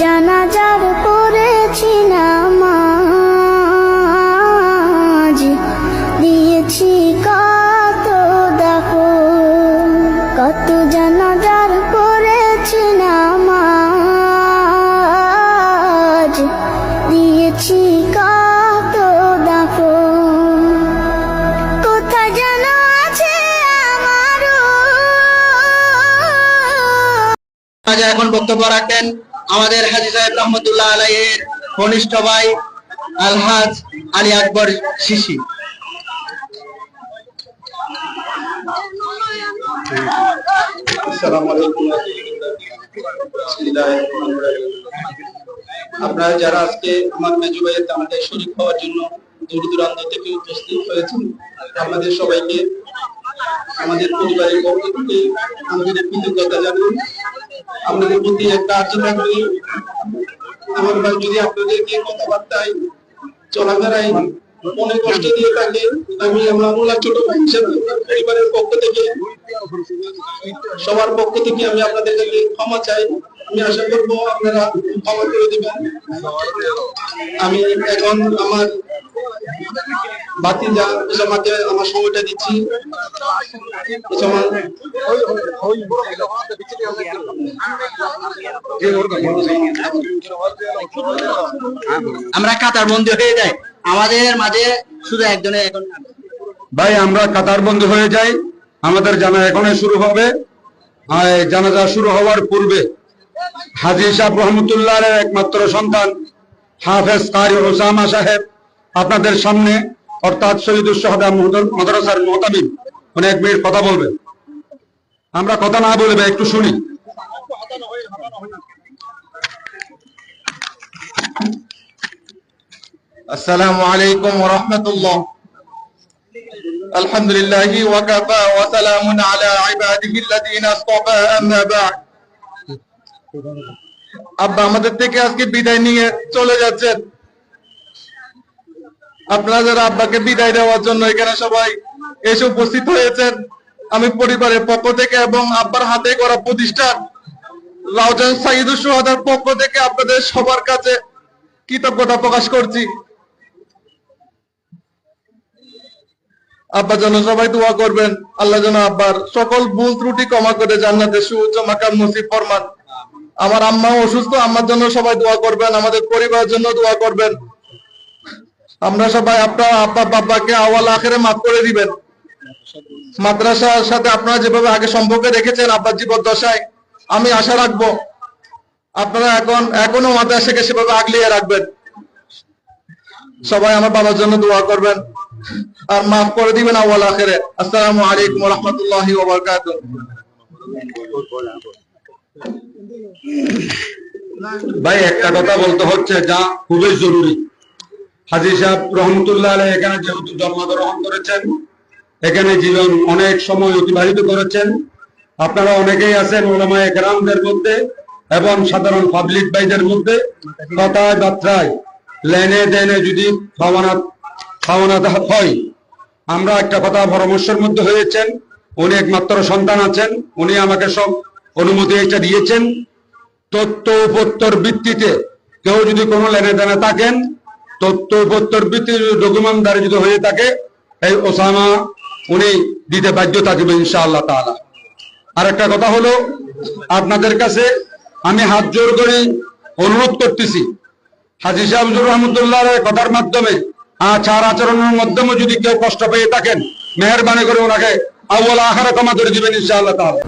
জানাজার পড়েছি নামাজ। দিয়েছি কত দেখো, কত জানাজার পড়েছি নামাজ। দিয়েছি কত দেখো এখন বক্তব্য রাখেন। আমাদের হাজি সাহেব রহমতুল্লাহ আলাইয়ের ঘনিষ্ঠ ভাই, আলহাজ আলী আকবর শিশি। আপনারা যারা আজকে আমার মেজু ভাইয়ের আমাদের শরীর হওয়ার জন্য দূর দূরান্ত থেকে উপস্থিত হয়েছেন, আপনাদের সবাইকে আমাদের পরিবারের পক্ষ থেকে আমাদের কৃতজ্ঞতা জানাই আপনাদের প্রতি একটা আর্জনা করি। আমার ভাই যদি আপনাদেরকে কথাবার্তায় চলাফেরায় মনে কষ্ট দিয়ে থাকে, আমি আমার মোলা ছোট ভাই হিসেবে পরিবারের পক্ষ থেকে, সবার পক্ষ থেকে আমি আপনাদের কাছে ক্ষমা চাই। আমি আশা করব আপনারা ক্ষমা করে দিবেন। আমি এখন আমার বাতি যা আমার সময়টা দিচ্ছি। আমরা কাতার বন্দী হয়ে যাই। আমাদের মাঝে শুধু একজনে ভাই, আমরা কাতার বন্ধ হয়ে যাই। আমাদের জানা এখনই শুরু হবে। জানাজা শুরু হওয়ার পূর্বে হাজি সাহেব রহমতুল্লাহ একমাত্র সন্তান হাফেজ কারি ওসামা সাহেব আপনাদের সামনে অর্থাৎ শহীদুল মাদ্রাসার মোহতামিম মানে এক মিনিট কথা বলবেন। আমরা কথা না বলবে একটু শুনি। السلام আলাইকুম ورحمة الله الحمد ওয়া وكفى وسلام على আলা الذين اصطفى أما بعد أبا مدد আমাদের থেকে আজকে বিদায় নিয়ে চলে যাচ্ছেন। আপনারা যারা আব্বাকে বিদায় দেওয়ার জন্য এখানে সবাই এসে উপস্থিত হয়েছেন। আমি পরিবারের পক্ষ থেকে এবং আব্বার হাতে করা প্রতিষ্ঠান লাউজান সাইদুর সোহাদার পক্ষ থেকে আপনাদের সবার কাছে কৃতজ্ঞতা প্রকাশ করছি। আব্বা যেন সবাই দোয়া করবেন, আল্লাহ যেন আব্বার সকল ভুল ত্রুটি ক্ষমা করে জান্নাতে সুউচ্চ মাকাম নসিব ফরমান। আমার আম্মা অসুস্থ, আম্মার জন্য সবাই দোয়া করবেন, আমাদের পরিবারের জন্য দোয়া করবেন। আমরা সবাই আপনার আব্বা বাবাকে আওয়াল আখেরে মাফ করে দিবেন। মাদ্রাসার সাথে আপনারা যেভাবে আগে সম্পর্কে রেখেছেন আব্বার দশায় আমি আশা রাখব আপনারা এখন, এখনও মাদ্রাসাকে সেভাবে আগলিয়ে রাখবেন। সবাই আমার বাবার জন্য দোয়া করবেন। আর মাফ করে দিবেন আওয়াল আখেরে। আসসালামু আলাইকুম রাহমাতুল্লাহি ওয়া বারাকাতুহু। ভাই, একটা কথা বলতে হচ্ছে, যা খুবই জরুরি। হাজি সাহেব রহমতুল্লাহ এখানে যেহেতু জন্মগ্রহণ করেছেন, এখানে জীবন অনেক সময় অতিবাহিত করেছেন। আপনারা অনেকেই আছেন ওলামা একরামদের মধ্যে এবং সাধারণ পাবলিক ভাইদের মধ্যে। কথায় বার্তায়, লেনে দেনে যদি খাওয়ানা খাওয়ানা হয়, আমরা একটা কথা পরামর্শের মধ্যে হয়েছেন, উনি একমাত্র সন্তান আছেন, উনি আমাকে সব অনুমতি একটা দিয়েছেন। তথ্য উপত্তর ভিত্তিতে কেউ যদি কোনো লেনে দেনে থাকেন তথ্য উপত্তর ভিত্তিতে যদি হয়ে থাকে, এই ওসামা উনি দিতে বাধ্য থাকবে ইনশাআল্লাহ তাআলা। আর একটা কথা হলো, আপনাদের কাছে আমি হাত জোর করে অনুরোধ করতেছি। হাজি সাহেবুর রহমতুল্লাহ কথার মাধ্যমে, আচার আচরণের মাধ্যমে যদি কেউ কষ্ট পেয়ে থাকেন, মেহরবানি করে ওনাকে আউ্বাল আখারা ক্ষমা করে দিবেন ইনশাআল্লাহ তাআলা।